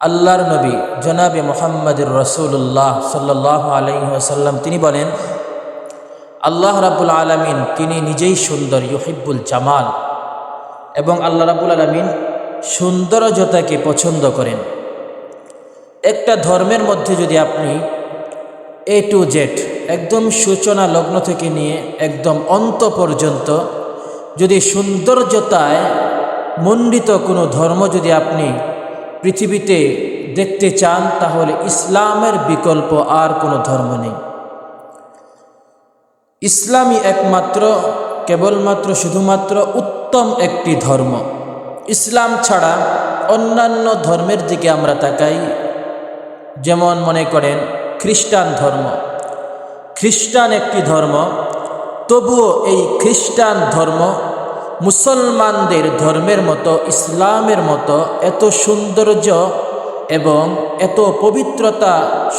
আল্লাহর নবী জনাবে মোহাম্মদুর রসুল্লাহ সাল্লাহ আলহিহাসাল্লাম তিনি বলেন, আল্লাহ রাবুল আলমিন তিনি নিজেই সুন্দর ইহিব্বুল জামাল এবং আল্লাহ রাবুল আলমিন সৌন্দর্যতাকে পছন্দ করেন। একটা ধর্মের মধ্যে যদি আপনি এ টু জেড একদম সূচনা লগ্ন থেকে নিয়ে একদম অন্ত পর্যন্ত যদি সৌন্দর্যতায় মণ্ডিত কোনো ধর্ম যদি আপনি পৃথিবীতে দেখতে চান, তাহলে ইসলামের বিকল্প আর কোনো ধর্ম নেই। ইসলামই একমাত্র, কেবলমাত্র শুধুমাত্র উত্তম একটি ধর্ম। ইসলাম ছাড়া অন্যান্য ধর্মের দিকে আমরা তাকাই। যেমন মনে করেন, খ্রিস্টান ধর্ম। খ্রিস্টান একটি ধর্ম, তবুও এই খ্রিস্টান ধর্ম মুসলমানদের ধর্মের মতো, ইসলামের মতো এত সৌন্দর্য এবং এত পবিত্রতা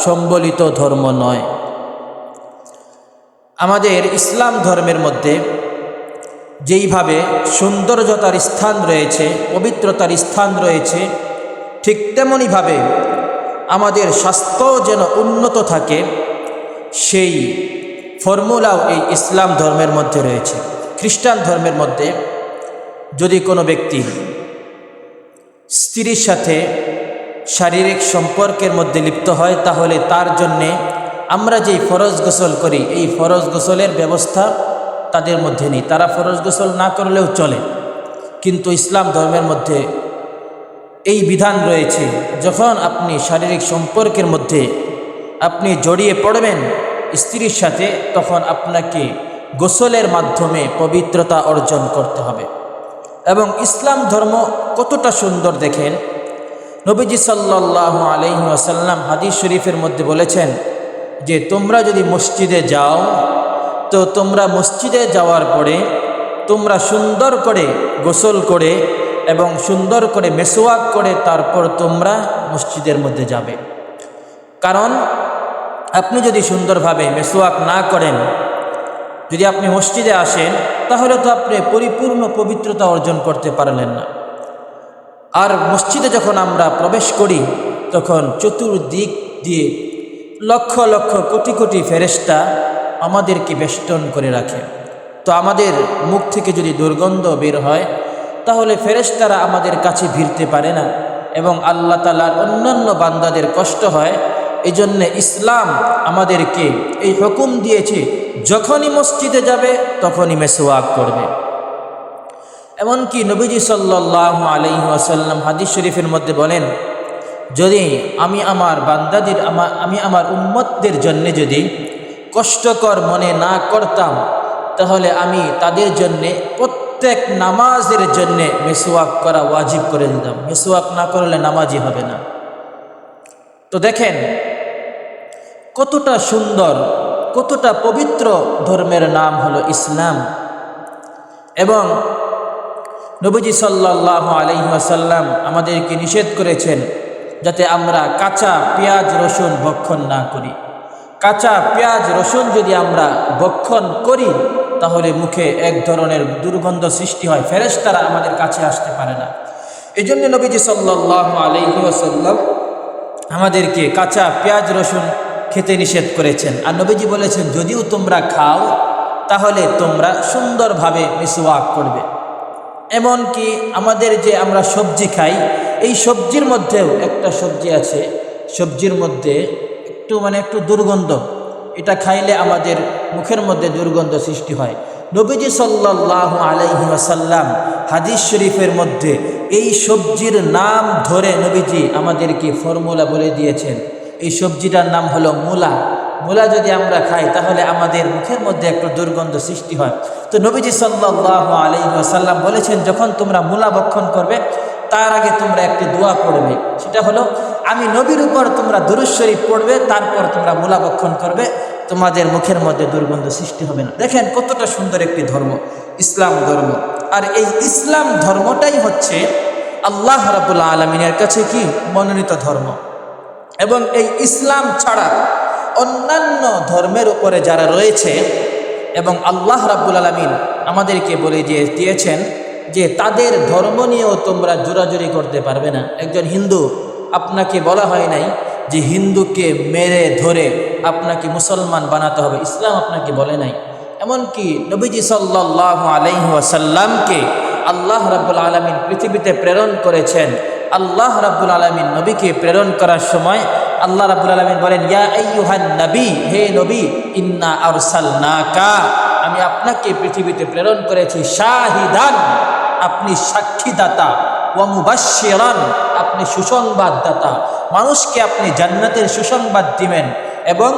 সম্বলিত ধর্ম নয়। আমাদের ইসলাম ধর্মের মধ্যে যেইভাবে সৌন্দর্যতার স্থান রয়েছে, পবিত্রতার স্থান রয়েছে, ঠিক তেমনইভাবে আমাদের স্বাস্থ্য যেন উন্নত থাকে, সেই ফর্মুলাও এই ইসলাম ধর্মের মধ্যে রয়েছে। খ্রিস্টান ধর্মের মধ্যে যদি কোনো ব্যক্তি স্ত্রীর সাথে শারীরিক সম্পর্কের মধ্যে লিপ্ত হয়, তাহলে তার জন্যে আমরা যেই ফরজ গোসল করি, এই ফরজ গোসলের ব্যবস্থা তাদের মধ্যে নেই। তারা ফরজ গোসল না করলেও চলে। কিন্তু ইসলাম ধর্মের মধ্যে এই বিধান রয়েছে, যখন আপনি শারীরিক সম্পর্কের মধ্যে আপনি জড়িয়ে পড়বেন স্ত্রীর সাথে, তখন আপনাকে গোসলের মাধ্যমে পবিত্রতা অর্জন করতে হবে। এবং ইসলাম ধর্ম কতটা সুন্দর দেখেন। নবীজি সাল্লাহ আলহি আসাল্লাম হাদিস শরীফের মধ্যে বলেছেন যে, তোমরা যদি মসজিদে যাও, তো তোমরা মসজিদে যাওয়ার পরে তোমরা সুন্দর করে গোসল করে এবং সুন্দর করে মেসোয়াক করে তারপর তোমরা মসজিদের মধ্যে যাবে। কারণ আপনি যদি সুন্দরভাবে মেসোয়াক না করেন যদি আপনি মসজিদে আসেন, তাহলে তো আপনি পরিপূর্ণ পবিত্রতা অর্জন করতে পারলেন না। আর মসজিদে যখন আমরা প্রবেশ করি, তখন চতুর্দিক দিয়ে লক্ষ লক্ষ কোটি কোটি ফেরেস্তা আমাদেরকে বেষ্টন করে রাখে। তো আমাদের মুখ থেকে যদি দুর্গন্ধ বের হয়, তাহলে ফেরেস্তারা আমাদের কাছে ভিড়তে পারে না এবং আল্লাহ তালার অন্যান্য বান্দাদের কষ্ট হয় এই জন্যে ইসলাম আমাদেরকে এই হুকুম দিয়েছে, যখনই মসজিদে যাবে তখনই মেসোয়াক করবে। এমনকি নবীজি সাল্লাহ আলহি আসাল্লাম হাদিস শরীফের মধ্যে বলেন, যদি আমি আমার বান্দাদের, আমি আমার উম্মতদের জন্যে যদি কষ্টকর মনে না করতাম, তাহলে আমি তাদের জন্যে, প্রত্যেক নামাজের জন্যে মেসোয়াক করা ওয়াজিব করে দিতাম। মেসোয়াক না করলে নামাজই হবে না। তো দেখেন কতটা সুন্দর, কতটা পবিত্র ধর্মের নাম হলো ইসলাম। এবং নবীজি সাল্লাহ আলহিহাসাল্লাম আমাদেরকে নিষেধ করেছেন যাতে আমরা কাঁচা পেঁয়াজ, রসুন ভক্ষণ না করি। কাঁচা পেঁয়াজ, রসুন যদি আমরা ভক্ষণ করি, তাহলে মুখে এক ধরনের দুর্গন্ধ সৃষ্টি হয়, ফেরেশতারা আমাদের কাছে আসতে পারে না। এই জন্য নবীজি সাল্লাহ আলহিহাসাল্লাম আমাদেরকে কাঁচা পেঁয়াজ, রসুন খেতে নিষেধ করেছেন। আর নবীজি বলেছেন, যদিও তোমরা খাও, তাহলে তোমরা সুন্দরভাবে মিসওয়াক করবে। এমনকি আমাদের যে আমরা সবজি খাই, এই সবজির মধ্যেও একটা সবজি আছে। সবজির মধ্যে একটু মানে একটু দুর্গন্ধ। এটা খাইলে আমাদের মুখের মধ্যে দুর্গন্ধ সৃষ্টি হয়। নবীজি সাল্লাহ আলাইহি আসাল্লাম হাদিস শরীফের মধ্যে এই সবজির নাম ধরে নবীজি আমাদেরকে ফর্মুলা বলে দিয়েছেন। এই সবজিটার নাম হলো মূলা। মূলা যদি আমরা খাই, তাহলে আমাদের মুখের মধ্যে একটু দুর্গন্ধ সৃষ্টি হয়। তো নবীজি সাল্লাহ আলহিহাসাল্লাম বলেছেন, যখন তোমরা মূলা ভক্ষণ করবে, তার আগে তোমরা একটি দোয়া পড়বে। সেটা হলো, আমি নবীর উপর তোমরা দুরুশ্বরীফ পড়বে, তারপর তোমরা মূলা ভক্ষণ করবে, তোমাদের মুখের মধ্যে দুর্গন্ধ সৃষ্টি হবে না। দেখেন কতটা সুন্দর একটি ধর্ম, ইসলাম ধর্ম। আর এই ইসলাম ধর্মটাই হচ্ছে আল্লাহ রাবুল্লা আলমিনের কাছে কি? মনোনীত ধর্ম। এবং এই ইসলাম ছাড়া অন্যান্য ধর্মের উপরে যারা রয়েছে এবং আল্লাহ রাব্বুল আলমিন আমাদেরকে বলে দিয়ে দিয়েছেন যে তাদের ধর্ম নিয়েও তোমরা জোরাজুরি করতে পারবে না। একজন হিন্দু, আপনাকে বলা হয় নাই যে হিন্দুকে মেরে ধরে আপনাকে মুসলমান বানাতে হবে। ইসলাম আপনাকে বলে নাই। এমনকি নবীজি সাল্লাহ আলাইহি ওয়াসাল্লামকে আল্লাহ রাব্বুল আলমিন পৃথিবীতে প্রেরণ করেছেন আল্লাহ রাব্বুল আলমিন নবীকে প্রেরণ করার সময় আল্লাহ রাব্বুল আলমিন বলেন, ইয়া নবী, হে নবী, ইন্না আরসালনাকা। আমি আপনাকে পৃথিবীতে প্রেরণ করেছি শাহিদান, আপনি সাক্ষীদাতা, ওয়া আপনি সুসংবাদদাতা। মানুষকে আপনি জান্নাতের সুসংবাদ দিবেন এবং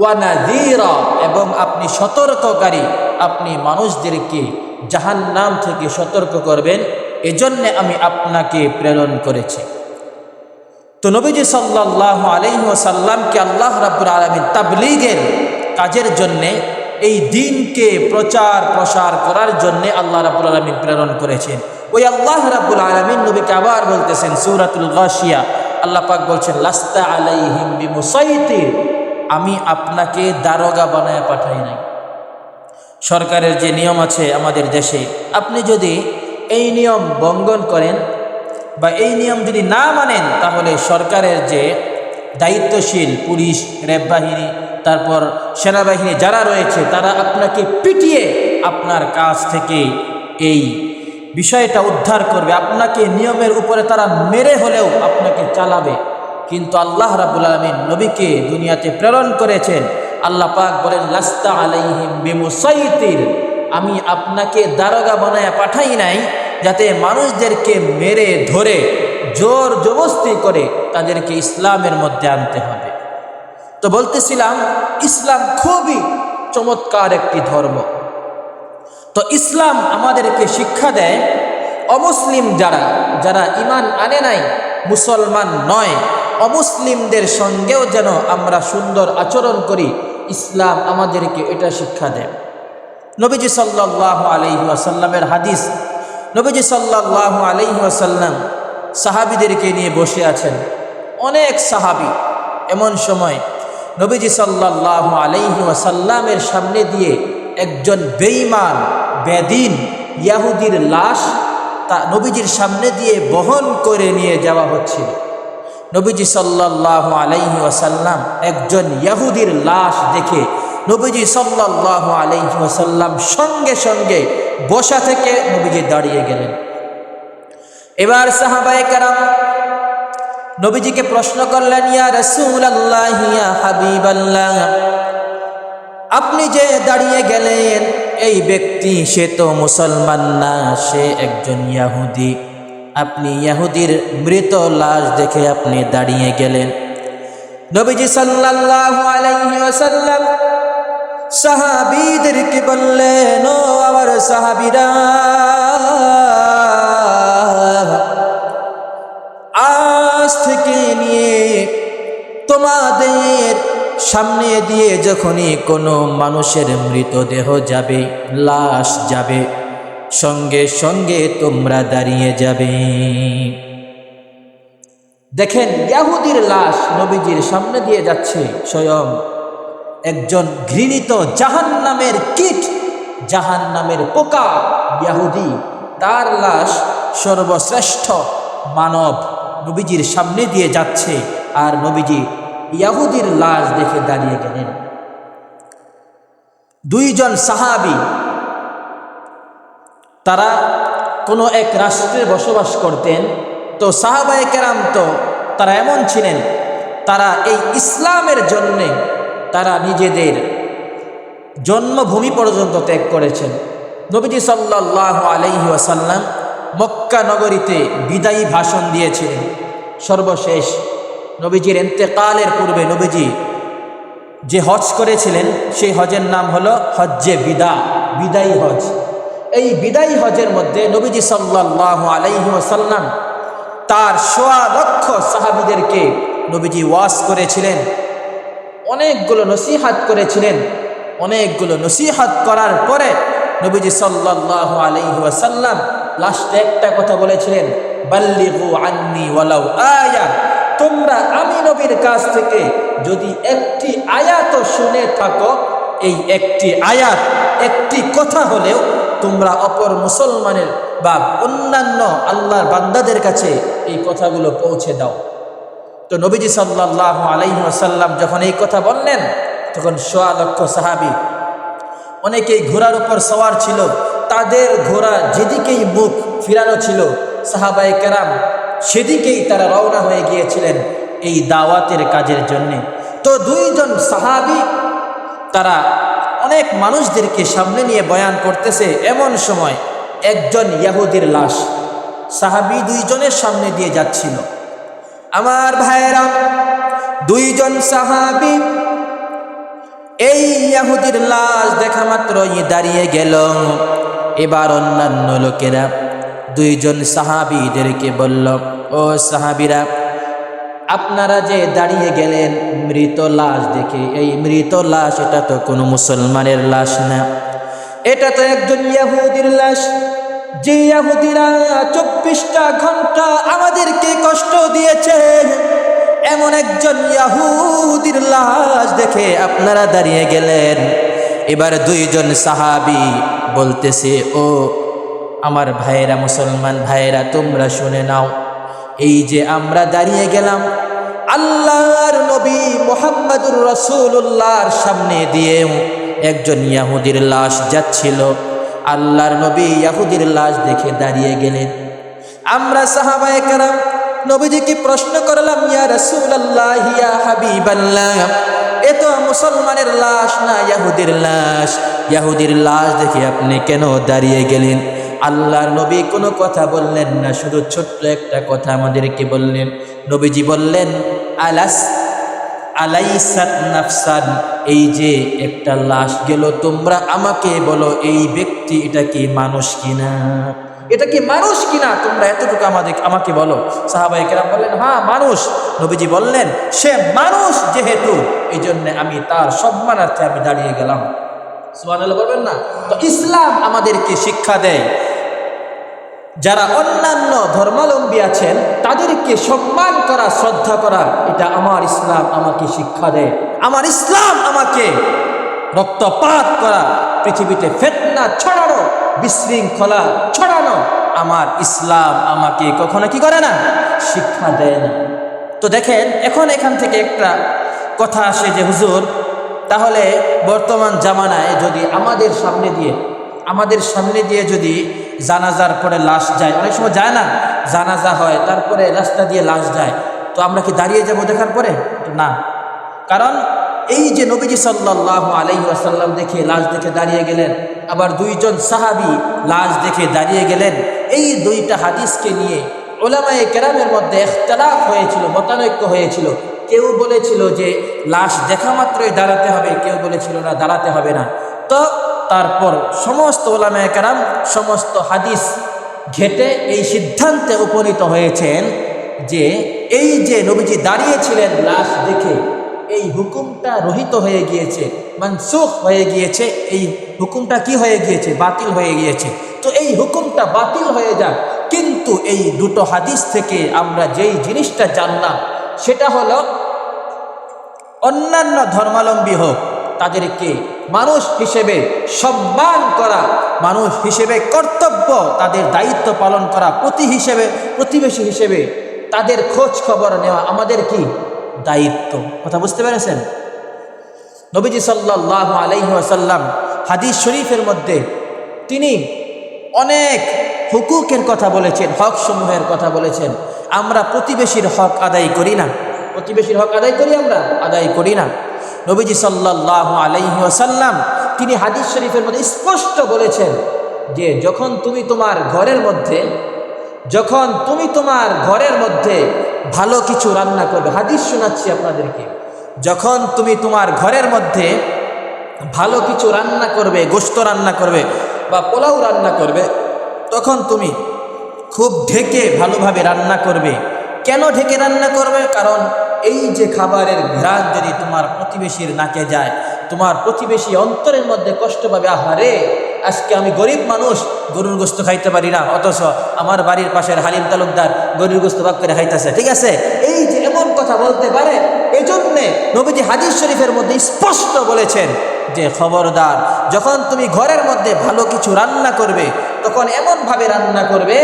ওয়ানাদিরা এবং আপনি সতর্ককারী। আপনি মানুষদেরকে জাহান্নাম থেকে সতর্ক করবেন। এজন্যে আমি আপনাকে প্রেরণ করেছি। তো নবীজি সাল্লাহ আলহিহাসাল্লামকে আল্লাহ রাব্বুল আলমিন তাবলিগের কাজের জন্যে, এই দিনকে প্রচার প্রসার করার জন্যে আল্লাহ রাব্বুল আলমিন প্রেরণ করেছেন। ওই আল্লাহ রাব্বুল আলমিন নবীকে আবার বলতেছেন, সৌরাতুল গাশিয়া, আল্লাহ পাক বলছেন, লাস্তা আলাইহিম বিমুসাইতির, আমি আপনাকে দারোগা বানায় পাঠাই নাই। সরকারের যে নিয়ম আছে আমাদের দেশে, আপনি যদি এই নিয়ম বঙ্গন করেন বা এই নিয়ম যদি না মানেন, তাহলে সরকারের যে দায়িত্বশীল পুলিশ, র্যাব বাহিনী, তারপর সেনাবাহিনী যারা রয়েছে, তারা আপনাকে পিটিয়ে আপনার কাছ থেকে এই বিষয়টা উদ্ধার করবে। আপনাকে নিয়মের উপরে তারা মেরে হলেও আপনাকে চালাবে। কিন্তু আল্লাহ রাবুল আলমিন নবীকে দুনিয়াতে প্রেরণ করেছেন। আল্লাহ পাক বলেন, লাস্তা আলাইহিম বিমুসাইতির। আমি আপনাকে দারোগা বানায় পাঠাই নাই যাতে মানুষদেরকে মেরে ধরে, জোর জবস্তি করে তাদেরকে ইসলামের মধ্যে আনতে হবে। তো বলতেছিলাম, ইসলাম খুবই চমৎকার একটি ধর্ম। তো ইসলাম আমাদেরকে শিক্ষা দেয়, অমুসলিম যারা যারা ইমান আনে নাই, মুসলমান নয়, অমুসলিমদের সঙ্গেও যেন আমরা সুন্দর আচরণ করি, ইসলাম আমাদেরকে এটা শিক্ষা দেয়। নবীজি সাল্লাহ আলহি আসাল্লামের হাদিস নবীজি সাল্লাহ আলহি আসাল্লাম সাহাবিদেরকে নিয়ে বসে আছেন। অনেক সাহাবি এমন সময় নবীজি সাল্লাহ আলহি আসাল্লামের সামনে দিয়ে একজন বেঈমান, বেদিন, ইয়াহুদির লাশ তা নবীজির সামনে দিয়ে বহন করে নিয়ে যাওয়া হচ্ছিল। নবীজি সাল্লাহ আলাইহি ওয়াসাল্লাম একজন ইয়াহুদির লাশ দেখে নবীজি সাল্লাহ আলাইহি ওয়াসাল্লাম সঙ্গে সঙ্গে বসা থেকে নবীজি দাঁড়িয়ে গেলেন। এবার সাহাবায়ে কারাম নবীজিকে প্রশ্ন করলেন, ইয়া রসুল আল্লাহ ইয়া হাবিব আল্লাহ আপনি যে দাঁড়িয়ে গেলেন, এই ব্যক্তি সে তো মুসলমান না, সে একজন ইয়াহুদি। আপনি ইয়াহুদির মৃত লাশ দেখে আপনি দাঁড়িয়ে গেলেন। নবীজি সাল্লাল্লাহু আলাইহি ওয়াসাল্লাম সাহাবীদেরকে বললেন, ও আমার সাহাবিরা, আজ থেকে নিয়ে তোমাদের সামনে দিয়ে যখনই কোনো মানুষের মৃতদেহ যাবে, লাশ যাবে, সঙ্গে সঙ্গে তোমরা দাঁড়িয়ে যাবে। দেখেন, ইয়াহুদির লাশ নবীজির সামনে দিয়ে যাচ্ছে স্বয়ং একজন ঘৃণিত জাহান নামের কীট জাহান নামের পোকা, ইয়াহুদি। তার লাশ সর্বশ্রেষ্ঠ মানব নবীজির সামনে দিয়ে যাচ্ছে আর নবীজি ইয়াহুদির লাশ দেখে দাঁড়িয়ে গেলেন। দুইজন সাহাবি, তারা কোনো এক রাষ্ট্রে বসবাস করতেন। তো সাহাবায়ে কেরাম তো তারা এমন ছিলেন, তারা এই ইসলামের জন্যে তারা নিজেদের জন্মভূমি পর্যন্ত ত্যাগ করেছেন। নবীজি সাল্লাহ আলাইহি আসাল্লাম মক্কা নগরীতে বিদায়ী ভাষণ দিয়েছিলেন। সর্বশেষ নবীজির এন্তেকালের পূর্বে নবীজি যে হজ করেছিলেন, সেই হজের নাম হলো হজ্জে বিদা, বিদায়ী হজ। এই বিদায়ী হজের মধ্যে নবীজি সাল্লাহ আলাইহি আসাল্লাম তার সোয়া লক্ষ সাহাবিদেরকে নবীজি ওয়াস করেছিলেন। অনেকগুলো নসিহাত করেছিলেন। অনেকগুলো নসিহাত করার পরে নবীজি সাল্লাহ আলাইহি আসাল্লাম লাস্টে একটা কথা বলেছিলেন আন্নি তোমরা আমি নবীর কাছ থেকে যদি একটি আয়াত শুনে থাকো, এই একটি আয়াত একটি কথা হলেও তোমরা অপর মুসলমানের বা অন্যান্য আল্লাহর বান্দাদের কাছে এই কথাগুলো পৌঁছে দাও। তো নবীজি সাল্লাহ আলাইসাল্লাম যখন এই কথা বললেন, তখন সোয়া লক্ষ সাহাবি অনেকেই ঘোড়ার উপর সওয়ার ছিল, তাদের ঘোড়া যেদিকেই মুখ ফিরানো ছিল সাহাবাই কেরাম সেদিকেই তারা রওনা হয়ে গিয়েছিলেন এই দাওয়াতের কাজের জন্যে। তো দুইজন সাহাবি, তারা অনেক মানুষদেরকে সামনে নিয়ে বয়ান করতেছে, এমন সময় একজন ইয়াহুদির লাশ সাহাবি দুইজনের সামনে দিয়ে যাচ্ছিল। আমার ভাইয়েরা, দুইজন সাহাবি, এই ইয়াহুদির লাশ দেখা মাত্রই দাঁড়িয়ে গেল। এবার অন্যান্য লোকেরা দুইজন সাহাবিদেরকে বলল, ও সাহাবিরা, আপনারা যে দাঁড়িয়ে গেলেন মৃত লাশ দেখে, এই মৃত লাশ এটা তো কোনো মুসলমানের লাশ না। এটা তো একজন ইয়াহুদির লাশ। যে ইয়াহুদিরা চব্বিশটা ঘণ্টা আমাদেরকে কষ্ট দিয়েছে। এমন একজন ইয়াহুদির লাশ দেখে আপনারা দাঁড়িয়ে গেলেন। এবার দুইজন সাহাবি বলতেছে, ও আমার ভাইয়েরা মুসলমান ভাইয়েরা, তোমরা শুনে নাও, এই যে আমরা দাঁড়িয়ে গেলাম, আল্লাহর নবী মোহাম্মদুর রসুল্লাহর সামনে দিয়েও একজন ইয়াহুদির লাশ যাচ্ছিল। আল্লাহর নবী ইয়াহুদির লাশ দেখে দাঁড়িয়ে গেলেন। আমরা সাহাবায় কারাম নবীজিকে প্রশ্ন করলাম, ইয়া রাসূলুল্লাহ, ইয়া হাবিবাল্লাহ, এ তো মুসলমানের লাশ না ইয়াহুদির লাশ? ইয়াহুদির লাশ দেখে আপনি কেন দাঁড়িয়ে গেলেন? আল্লাহর নবী কোনো কথা বললেন না, শুধু ছোট্ট একটা কথা আমাদেরকে বললেন। নবীজি বললেন, আলাস, আলাইসাত নাফসান, এই যে একটা লাশ গেল, তোমরা আমাকে বলো, এই ব্যক্তি এটা কি মানুষ কিনা? এটা কি মানুষ কিনা? তোমরা এতটুকু আমাদের আমাকে বলো। সাহাবাই কেরাম বললেন হ্যাঁ মানুষ। নবীজি বললেন, সে মানুষ যেহেতু এই জন্য আমি তার সম্মানার্থে আমি দাঁড়িয়ে গেলাম। বলবেন না? তো ইসলাম আমাদেরকে শিক্ষা দেয়। যারা অন্যান্য ধর্মাবলম্বী আছেন, তাদেরকে সম্মান করা, শ্রদ্ধা করা, এটা আমার ইসলাম আমাকে শিক্ষা দেয়। আমার ইসলাম আমাকে রক্তপাত করা, পৃথিবীতে ফেতনা ছড়ানো, বিশৃঙ্খলা ছড়ানো, আমার ইসলাম আমাকে কখনো কি করে না? শিক্ষা দেয় না। তো দেখেন, এখন এখান থেকে একটা কথা আসে যে, হুজুর, তাহলে বর্তমান জামানায় যদি আমাদের সামনে দিয়ে, আমাদের সামনে দিয়ে যদি জানাজার পরে লাশ যায়, অনেক সময় যায় না, জানাজা হয়, তারপরে রাস্তা দিয়ে লাশ যায়, তো আমরা কি দাঁড়িয়ে যাব দেখার পরে? না। কারণ এই যে নবীজি সাল্লাহ আলাইহি আসাল্লাম দেখে লাশ দেখে দাঁড়িয়ে গেলেন, আবার দুইজন সাহাবি লাশ দেখে দাঁড়িয়ে গেলেন, এই দুইটা হাদিসকে নিয়ে ওলামায়ে কেরামের মধ্যে এখতলাফ হয়েছিল, মতানৈক্য হয়েছিল। কেউ বলেছিল যে লাশ দেখা মাত্রই দাঁড়াতে হবে, কেউ বলেছিল না দাঁড়াতে হবে না। তো তারপর সমস্ত ওলামায় কেরাম সমস্ত হাদিস ঘেটে এই সিদ্ধান্তে উপনীত হয়েছেন যে এই যে নবীজি দাঁড়িয়েছিলেন লাশ দেখে এই হুকুমটা রহিত হয়ে গিয়েছে, মানসুখ হয়ে গিয়েছে, এই হুকুমটা কি হয়ে গিয়েছে? বাতিল হয়ে গিয়েছে। তো এই হুকুমটা বাতিল হয়ে যাক। কিন্তু এই দুটো হাদিস থেকে আমরা যেই জিনিসটা জানলাম, সেটা হলো অন্যান্য ধর্মাবলম্বী হোক, তাদেরকে মানুষ হিসেবে সম্মান করা, মানুষ হিসেবে কর্তব্য, তাদের দায়িত্ব পালন করা, প্রতি হিসেবে, প্রতিবেশী হিসেবে তাদের খোঁজ খবর নেওয়া আমাদের কি? দায়িত্ব। কথা বুঝতে পেরেছেন? নবীজি সাল্লাহ আলাইসাল্লাম হাদিস শরীফের মধ্যে তিনি অনেক হুকুকের কথা বলেছেন হক সমূহের কথা বলেছেন। আমরা প্রতিবেশীর হক আদায় করি না। প্রতিবেশীর হক আদায় করি আমরা? আদায় করি না। নবীজি সাল্লাহ আলাইসাল্লাম তিনি হাদিস শরীফের মধ্যে স্পষ্ট বলেছেন যে, যখন তুমি তোমার ঘরের মধ্যে যখন তুমি তোমার ঘরের মধ্যে ভালো কিছু রান্না করবে, হাদিস শোনাচ্ছি আপনাদেরকে, যখন তুমি তোমার ঘরের মধ্যে ভালো কিছু রান্না করবে গোস্ত রান্না করবে বা পোলাও রান্না করবে, তখন তুমি খুব ঢেকে ভালোভাবে রান্না করবে। কেন ঢেকে রান্না করবে? কারণ এই যে খাবারের ঘ্রাণ যদি তোমার প্রতিবেশীর নাকে যায়, তোমার প্রতিবেশী অন্তরের মধ্যে কষ্ট পাবে, আহারে! আজকে আমি গরিব মানুষ, গরুর গোস্ত খাইতে পারি না, অথচ আমার বাড়ির পাশের হালিম তালুকদার গরুর গোস্ত ভাগ করে খাইতেছে, ঠিক আছে? এই যে এমন কথা বলতে পারে এই জন্যে নবীজি হাদিস শরীফের মধ্যে স্পষ্ট বলেছেন যে, খবরদার, যখন তুমি ঘরের মধ্যে ভালো কিছু রান্না করবে, তখন এমনভাবে রান্না করবে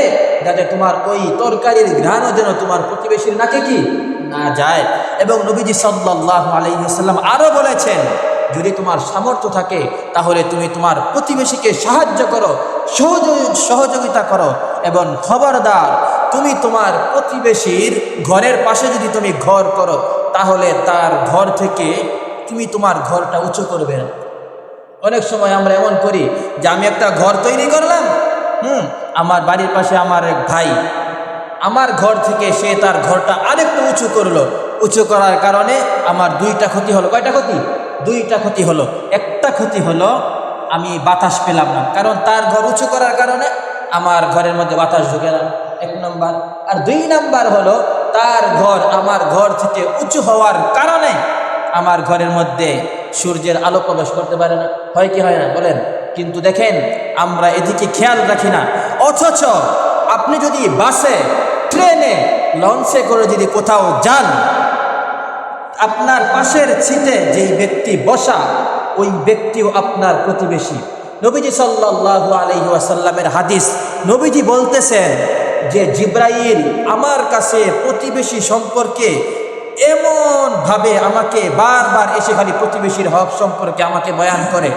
যাতে তোমার ওই তরকারির ঘ্রাণও যেন তোমার প্রতিবেশীর নাকে কি না যায়। এবং নবীজি সাল্লাহ আলহিহাল্লাম আরও বলেছেন যদি তোমার সামর্থ্য থাকে, তাহলে তুমি তোমার প্রতিবেশীকে সাহায্য করো, সহযোগ, সহযোগিতা করো এবং খবরদার। তুমি তোমার প্রতিবেশীর ঘরের পাশে যদি তুমি ঘর করো, তাহলে তার ঘর থেকে তুমি তোমার ঘরটা উঁচু করবে। অনেক সময় আমরা এমন করি যে আমি একটা ঘর তৈরি করলাম, হুম, আমার বাড়ির পাশে আমার এক ভাই, আমার ঘর থেকে সে তার ঘরটা আরেকটু উঁচু করল। উঁচু করার কারণে আমার দুইটা ক্ষতি হলো। কয়টা ক্ষতি? দুইটা ক্ষতি হলো। একটা ক্ষতি হলো, আমি বাতাস পেলাম না। কারণ তার ঘর উঁচু করার কারণে আমার ঘরের মধ্যে বাতাস ঢুকে না। এক নম্বর। আর দুই নাম্বার হলো, তার ঘর আমার ঘর থেকে উঁচু হওয়ার কারণে আমার ঘরের মধ্যে সূর্যের আলো প্রবেশ করতে পারে না। হয় কি হয় না? বলেন। কিন্তু দেখেন, আমরা এদিকে খেয়াল রাখি না। অথচ আপনি যদি বাসে, ট্রেনে, লঞ্চে করে যদি কোথাও যান আপনার পাশের ছিটে যেই ব্যক্তি বসা, ওই ব্যক্তিও আপনার প্রতিবেশী। নবীজি সাল্লাল্লাহু আলাইহি ওয়াসাল্লামের হাদিস, নবীজি বলতেছেন যে জিব্রাইল আমার কাছে প্রতিবেশী সম্পর্কে এমনভাবে আমাকে বারবার এসে খালি প্রতিবেশীর হক সম্পর্কে আমাকে বয়ান করে।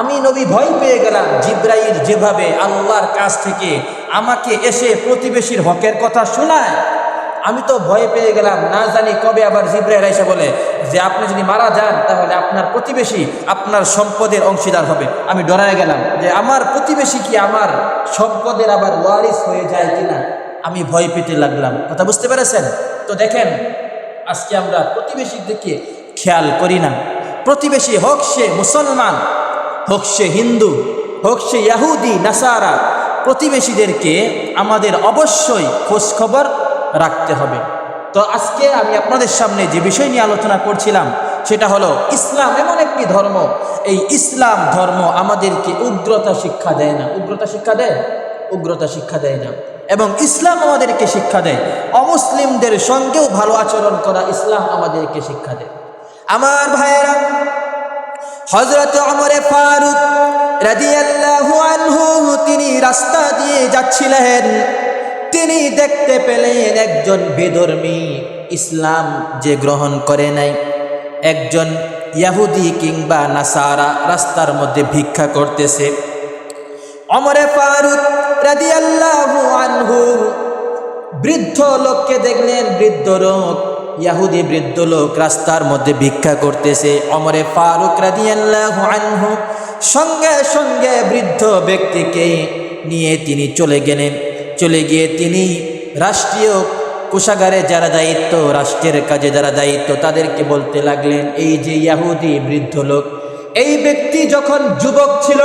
আমি নবী ভয় পেয়ে গেলাম জিব্রাইল যেভাবে আল্লাহর কাছ থেকে আমাকে এসে প্রতিবেশীর হকের কথা শোনায়। আমি তো ভয় পেয়ে গেলাম, না জানি কবে আবার জিব্রাইল এসে বলে যে আপনি যদি মারা যান, তাহলে আপনার প্রতিবেশী আপনার সম্পদের অংশীদার হবে। আমি ডরায় গেলাম যে আমার প্রতিবেশী কি আমার সম্পদের আবার ওয়ারিস হয়ে যায় কিনা? আমি ভয় পেতে লাগলাম। কথা বুঝতে পেরেছেন? তো দেখেন, আজকে আমরা প্রতিবেশীর দিকে খেয়াল করি না। প্রতিবেশী হোক সে মুসলমান, হোক সে হিন্দু, হোক সে ইয়াহুদি, নাসারা, প্রতিবেশীদেরকে আমাদের অবশ্যই খোঁজখবর রাখতে হবে। তো আজকে আমি আপনাদের সামনে যে বিষয় নিয়ে আলোচনা করছিলাম, সেটা হলো ইসলাম এমন একটি ধর্ম। এই ইসলাম ধর্ম আমাদেরকে উগ্রতা শিক্ষা দেয় না। উগ্রতা শিক্ষা দেয়? উগ্রতা শিক্ষা দেয় না। এবং ইসলাম আমাদেরকে শিক্ষা দেয়। অমুসলিমদের সঙ্গেও ভালো আচরণ করা ইসলাম আমাদেরকে শিক্ষা দেয়। আমার ভাইয়েরা হজরত অমরে ফারুক রাদিয়াল্লাহু আনহু তিনি রাস্তা দিয়ে যাচ্ছিলেন। তিনি দেখতে পেলেন একজন বেধর্মী ইসলাম যে গ্রহণ করে নাই। একজন ইয়াহুদি কিংবা নাসারা রাস্তার মধ্যে ভিক্ষা করতেছে। অমরে ফারুক রাদিয়াল্লাহু আনহু বৃদ্ধ লোককে দেখলেন, বৃদ্ধ লোক, ইয়াহুদি বৃদ্ধ লোক রাস্তার মধ্যে ভিক্ষা করতেছে। অমরে ফারুক রাদিয়াল্লাহু আনহু সঙ্গে সঙ্গে বৃদ্ধ ব্যক্তিকে নিয়ে তিনি চলে গেলেন। চলে গিয়ে তিনি রাষ্ট্রীয় কোষাগারে যারা দায়িত্ব, রাষ্ট্রের কাজে যারা দায়িত্ব, তাদেরকে বলতে লাগলেন, এই যে ইয়াহুদি বৃদ্ধ লোক, এই ব্যক্তি যখন যুবক ছিল,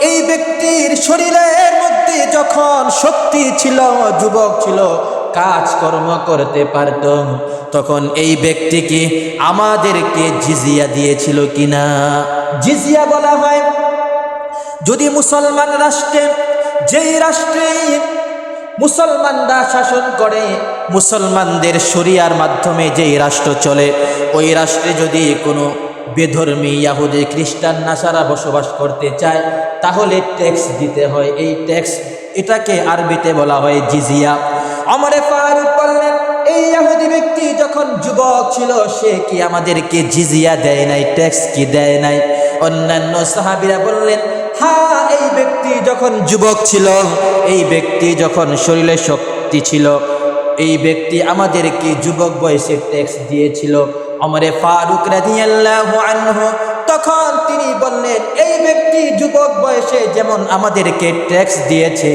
এই ব্যক্তির শরীরের মধ্যে যখন শক্তি ছিল, যুবক ছিল, কাজকর্ম করতে পারত, তখন এই ব্যক্তিকে আমাদেরকে জিজিয়া দিয়েছিল কিনা? জিজিয়া বলা হয়, যদি মুসলমান রাষ্ট্রে, যেই রাষ্ট্রে মুসলমানরা শাসন করে, মুসলমানদের শরিয়ার মাধ্যমে যেই রাষ্ট্র চলে, ওই রাষ্ট্রে যদি কোনো বেধর্মী ইয়াহুদি, খ্রিস্টান, নাসারা বসবাস করতে চায়, তাহলে ট্যাক্স দিতে হয়। এই ট্যাক্স এটাকে আরবিতে বলা হয় জিজিয়া। আমারে ফারুক বললেন, এই ইয়াহুদি ব্যক্তি যখন যুবক ছিল, সে কি আমাদেরকে জিজিয়া দেয় নাই ট্যাক্স কি দেয় নাই? অন্যান্য সাহাবিরা বললেন হ্যাঁ ব্যক্তি যখন যুবক ছিল, এই ব্যক্তি যখন শরীরে শক্তি ছিল, এই ব্যক্তি আমাদেরকে যুবক বয়সে ট্যাক্স দিয়েছিল আমারে ফারুক আনহু। তখন তিনি বললেন, এই ব্যক্তি যুবক বয়সে যেমন আমাদেরকে ট্যাক্স দিয়েছে,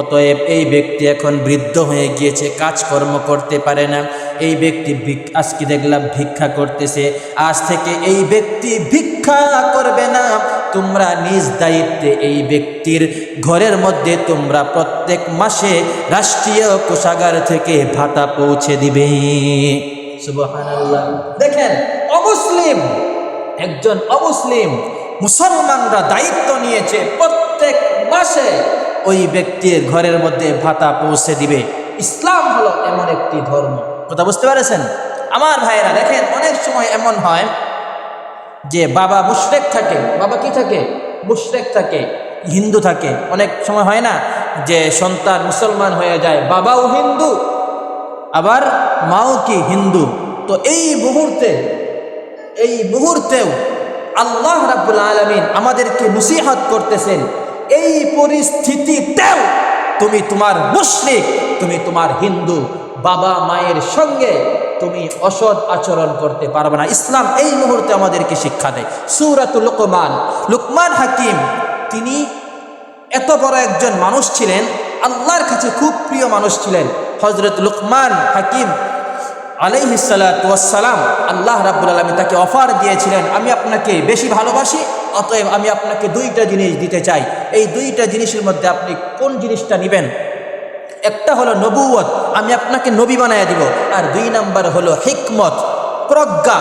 অতএব এই ব্যক্তি এখন বৃদ্ধ হয়ে গিয়েছে, কাজকর্ম করতে পারে না। এই ব্যক্তি আজকে দেখলাম ভিক্ষা করতেছে, আজ থেকে এই ব্যক্তি ভিক্ষা করবে না। তোমরা নিজ দায়িত্বে এই ব্যক্তির ঘরের মধ্যে তোমরা প্রত্যেক মাসে রাষ্ট্রীয় কোষাগার থেকে ভাতা পৌঁছে দিবে। দেখেন, অমুসলিম, একজন অমুসলিম মুসলমানরা দায়িত্ব নিয়েছে প্রত্যেক মাসে ওই ব্যক্তির ঘরের মধ্যে ভাতা পৌঁছে দিবে। ইসলাম হলো এমন একটি ধর্ম। কথা বুঝতে পেরেছেন? আমার ভাইয়েরা, দেখেন, অনেক সময় এমন হয় যে বাবা মুশরেক থাকে, বাবা কি থাকে? মুশরেক থাকে, হিন্দু থাকে। অনেক সময় হয় না যে সন্তান মুসলমান হয়ে যায়, বাবাও হিন্দু, আবার মাও কি হিন্দু? তো এই মুহূর্তে, এই মুহূর্তেও আল্লাহ রাব্বুল আলমিন আমাদেরকে নসিহাত করতেছেন, এই পরিস্থিতিতেও তুমি তোমার মুশরিক, তুমি তোমার হিন্দু বাবা মায়ের সঙ্গে তুমি অসৎ আচরণ করতে পারবে না। ইসলাম এই মুহূর্তে আমাদেরকে শিক্ষা দেয়। সুরাতুল লুকমান লুকমান হাকিম, তিনি এত বড় একজন মানুষ ছিলেন, আল্লাহর কাছে খুব প্রিয় মানুষ ছিলেন হজরত লুকমান হাকিম আলাইহিসালাম আল্লাহ রাব্বুল আলমী তাকে অফার দিয়েছিলেন, আমি আপনাকে বেশি ভালোবাসি, অতএব আমি আপনাকে দুইটা জিনিস দিতে চাই। এই দুইটা জিনিসের মধ্যে আপনি কোন জিনিসটা নেবেন? একটা হলো নবুয়ত আমি আপনাকে নবী বানায় দিব। আর দুই নাম্বার হলো হিকমত, প্রজ্ঞা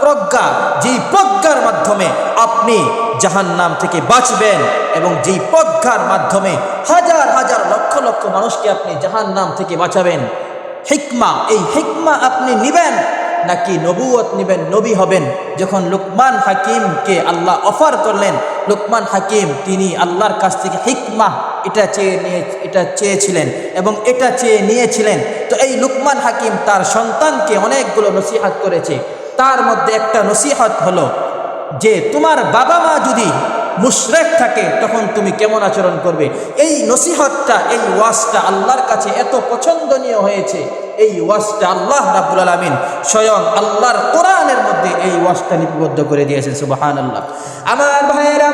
প্রজ্ঞা, যেই প্রজ্ঞার মাধ্যমে আপনি জাহান নাম থেকে বাঁচবেন এবং যেই প্রজ্ঞার মাধ্যমে হাজার হাজার লক্ষ লক্ষ মানুষকে আপনি জাহান নাম থেকে বাঁচাবেন। হিকমা, এই হিকমা আপনি নিবেন, নাকি নবুয়ত নিবেন, নবী হবেন? যখন লুকমান হাকিমকে আল্লাহ অফার করলেন, লুকমান হাকিম, তিনি আল্লাহর কাছ থেকে হিকমা এটা চেয়ে নিয়ে, এটা চেয়েছিলেন এবং এটা চেয়ে নিয়েছিলেন। তো এই লুকমান হাকিম তার সন্তানকে অনেকগুলো নসিহাত করেছে। তার মধ্যে একটা নসিহাত হলো যে, তোমার বাবা মা যদি মুশরেক থাকে, তখন তুমি কেমন আচরণ করবে? এই নসিহতটা, এই ওয়াজটা আল্লাহর কাছে এত পছন্দনীয় হয়েছে। এই ওয়াজটা আল্লাহ রাবুল আলমিন স্বয়ং আল্লাহর কোরআনের মধ্যে এই ওয়াজটা লিপিবদ্ধ করে দিয়েছেন সুবাহান আল্লাহ আমার ভাইয়েরা,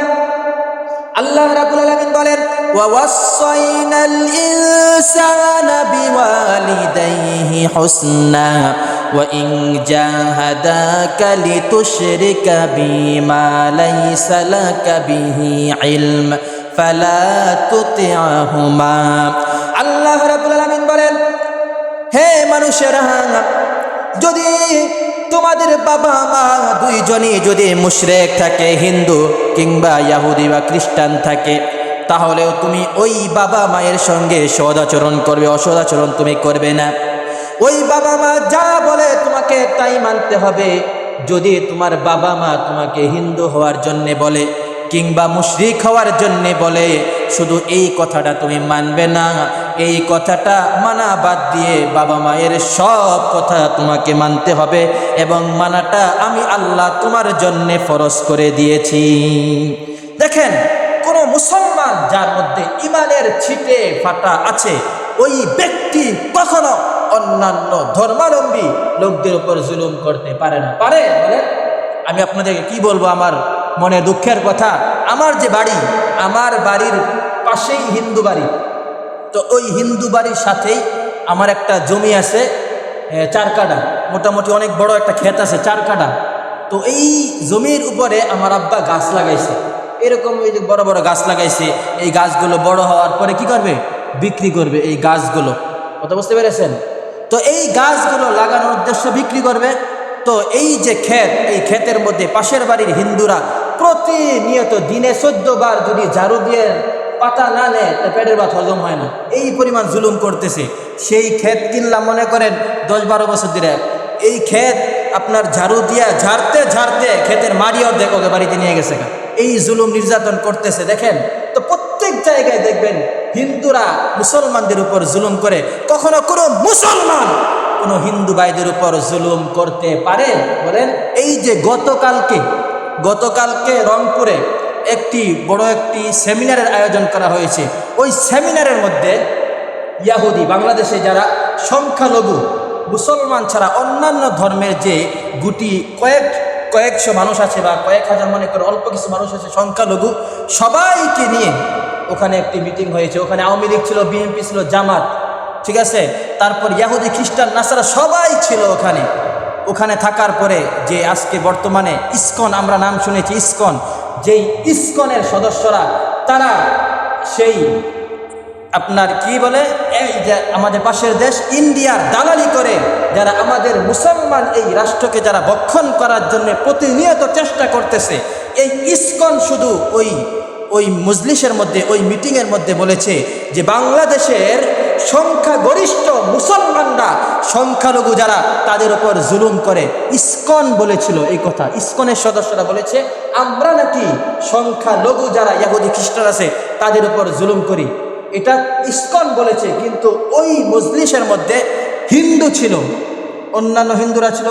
আল্লাহ রাবুল আলমিন বলেন ووصينا الإنسان بوالديه حسنا وإن جاهداك لتشرك بما ليس لك به علم فلا تطعهما আল্লাহ রাব্বুল আলামিন বলেন হে মানুষেরা যদি তোমাদের বাবা মা দুইজনই যদি মুশরেক থাকে হিন্দু কিংবা ইয়াহুদি বা খ্রিস্টান থাকে তাহলেও তুমি ওই বাবা মায়ের সঙ্গে সদাচরণ করবে, অসদাচরণ তুমি করবে না। ওই বাবা মা যা বলে তোমাকে তাই মানতে হবে। যদি তোমার বাবা মা তোমাকে হিন্দু হওয়ার জন্যে বলে কিংবা মুশরিক হওয়ার জন্যে বলে, শুধু এই কথাটা তুমি মানবে না। এই কথাটা মানা বাদ দিয়ে বাবা মায়ের সব কথা তোমাকে মানতে হবে এবং মানাটা আমি আল্লাহ তোমার জন্যে ফরজ করে দিয়েছি। দেখেন মুসলমান যার মধ্যে ইমানের ছিটে ফাটা আছে, ওই ব্যক্তি কখনো অন্যান্য ধর্মাবলম্বী লোকদের উপর জুলুম করতে পারে না। পারে? আমি আপনাদেরকে কি বলব আমার মনে দুঃখের কথা? আমার যে বাড়ি, আমার বাড়ির পাশেই হিন্দু বাড়ি। তো ওই হিন্দু বাড়ির সাথেই আমার একটা জমি আছে চার কাটা মোটামুটি অনেক বড় একটা ক্ষেত আছে, চার কাটা তো এই জমির উপরে আমার আব্বা গাছ লাগাইছে। এরকম এই যে বড় বড় গাছ লাগাইছে, এই গাছগুলো বড় হওয়ার পরে কি করবে? বিক্রি করবে এই গাছগুলো। কথা বুঝতে পেরেছেন? তো এই গাছগুলো লাগানোর উদ্দেশ্য বিক্রি করবে। তো এই যে ক্ষেত, এই ক্ষেতের মধ্যে পাশের বাড়ির হিন্দুরা প্রতিনিয়ত দিনে চোদ্দ বার যদি ঝাড়ু দিয়ে পাতা না নেয় পেটের ভাত হজম হয় না। এই পরিমাণ জুলুম করতেছে। সেই ক্ষেত কিনলাম, মনে করেন, দশ বারো বছর ধরে। এই ক্ষেত আপনার ঝাড়ু দিয়া ঝাড়তে ঝাড়তে ক্ষেতের মাড়ি অর্ধেক ওকে বাড়িতে নিয়ে গেছে এই জুলুম নির্যাতন করতেছে, দেখেন? তো প্রত্যেক জায়গায় দেখবেন হিন্দুরা মুসলমানদের উপর জুলুম করে। কখনো কোনো মুসলমান কোনো হিন্দু ভাইদের উপর জুলুম করতে পারে? বলেন, এই যে গতকালকে গতকালকে রংপুরে একটি বড় একটি সেমিনারের আয়োজন করা হয়েছে। ওই সেমিনারের মধ্যে ইয়াহুদি, বাংলাদেশে যারা সংখ্যালঘু মুসলমান ছাড়া অন্যান্য ধর্মের যে গুটি কয়েক, কয়েকশো মানুষ আছে বা কয়েক হাজার মনে করে, অল্প কিছু মানুষ আছে, সংখ্যালঘু, সবাইকে নিয়ে ওখানে একটি মিটিং হয়েছে। ওখানে আওয়ামী লীগ ছিল, বিএনপি ছিল, জামাত, ঠিক আছে? তারপর ইয়াহুদি, খ্রিস্টান, নাসারা সবাই ছিল ওখানে। ওখানে থাকার পরে যে আজকে বর্তমানে ইস্কন, আমরা নাম শুনেছি ইস্কন, যেই ইস্কনের সদস্যরা, তারা সেই আপনার কি বলে? এই যে আমাদের পাশের দেশ ইন্ডিয়ার দালালি করে, যারা আমাদের মুসলমান এই রাষ্ট্রকে যারা বক্ষণ করার জন্য প্রতিনিয়ত চেষ্টা করতেছে, এই ইস্কন শুধু ওই ওই মজলিসের মধ্যে, ওই মিটিংয়ের মধ্যে বলেছে যে বাংলাদেশের সংখ্যাগরিষ্ঠ মুসলমানরা সংখ্যালঘু যারা, তাদের উপর জুলুম করে। ইস্কন বলেছিল এই কথা। ইস্কনের সদস্যরা বলেছে, আমরা নাকি সংখ্যালঘু যারা ইয়াহুদি খ্রিস্টান আছে, তাদের উপর জুলুম করি। এটা ইস্কন বলেছে, কিন্তু ওই মজলিসের মধ্যে হিন্দু ছিল, অন্যান্য হিন্দুরা ছিল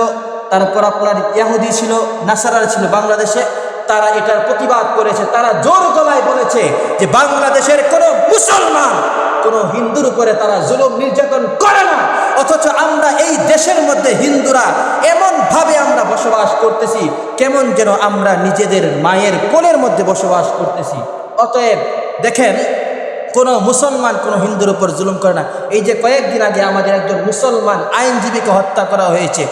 তারপর আপনার ইয়াহুদি ছিল, নাসারারা ছিল বাংলাদেশে, তারা এটার প্রতিবাদ করেছে, তারা জোর গলায় বলেছে যে বাংলাদেশের কোনো মুসলমান, কোনো হিন্দুর উপরে তারা জুলুম নির্যাতন করে না, অথচ আমরা এই দেশের মধ্যে হিন্দুরা এমনভাবে আমরা বসবাস করতেছি, কেমন যেন আমরা নিজেদের মায়ের কোলের মধ্যে বসবাস করতেছি। অতএব দেখেন কোনো মুসলমান, কোনো হিন্দুর উপর জুলুম করে না। এই যে কয়েকদিন আগে আমাদের একজন মুসলমান আইনজীবীকে হত্যা করা হয়েছে,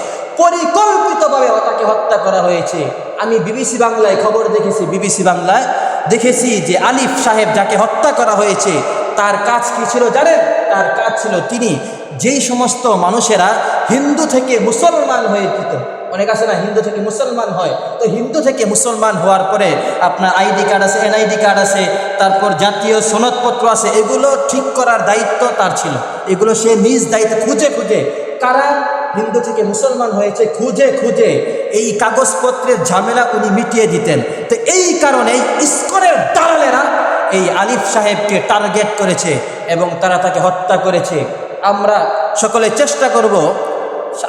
পরিকল্পিতভাবে তাকে হত্যা করা হয়েছে। আমি বিবিসি বাংলায় খবর দেখেছি, বিবিসি বাংলায় দেখেছি যে আলিফ সাহেব যাকে হত্যা করা হয়েছে, তার কাজ কি ছিল জানেন? তার কাজ ছিল তিনি যেই সমস্ত মানুষেরা হিন্দু থেকে মুসলমান হয়ে যেত অনেক আছে না? হিন্দু থেকে মুসলমান হয়। তো হিন্দু থেকে মুসলমান হওয়ার পরে আপনার আইডি কার্ড আছে, এনআইডি কার্ড আছে, তারপর জাতীয় সনদপত্র আছে, এগুলো ঠিক করার দায়িত্ব তার ছিল। এগুলো সে নিজ দায়িত্ব খুঁজে খুঁজে, কারা হিন্দু থেকে মুসলমান হয়েছে খুঁজে খুঁজে এই কাগজপত্রের ঝামেলা উনি মিটিয়ে দিতেন। তো এই কারণে ইস্কনের দালালেরা এই আলিফ সাহেবকে টার্গেট করেছে এবং তারা তাকে হত্যা করেছে। আমরা সকলে চেষ্টা করব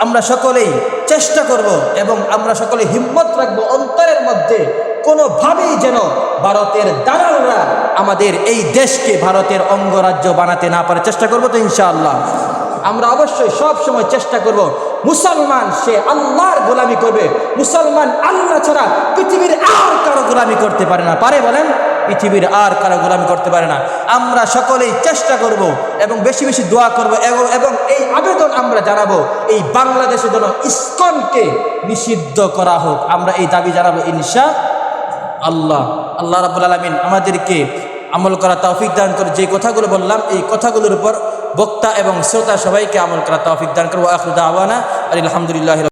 আমরা সকলেই চেষ্টা করব এবং আমরা সকলে হিম্মত রাখব অন্তরের মধ্যে কোনোভাবেই যেন ভারতের দালালরা আমাদের এই দেশকে ভারতের অঙ্গরাজ্য বানাতে না পারে। চেষ্টা করব তো ইনশাআল্লাহ। আমরা অবশ্যই সব সময় চেষ্টা করব, মুসলমান সে আল্লাহর গোলামি করবে। মুসলমান আল্লাহ ছাড়া পৃথিবীর আর কারও গোলামি করতে পারে না। পারে বলেন? পৃথিবীর আর কারও গোলামি করতে পারে না। আমরা সকলেই চেষ্টা করব এবং বেশি বেশি দোয়া করব এবং এই আবেদন আমরা জানাব, এই বাংলাদেশের জন্য ইস্কনকে নিষিদ্ধ করা হোক। আমরা এই দাবি জানাব, ইনশা আল্লাহ। আল্লাহ রাবুল আলমিন আমাদেরকে আমল করা তৌফিক দান করে যে কথাগুলো বললাম, এই কথাগুলোর উপর বক্তা এবং শ্রোতা সবাইকে আমল করা তৌফিক দান করব আখরুদা আওয়ানা আলহামদুলিল্লাহ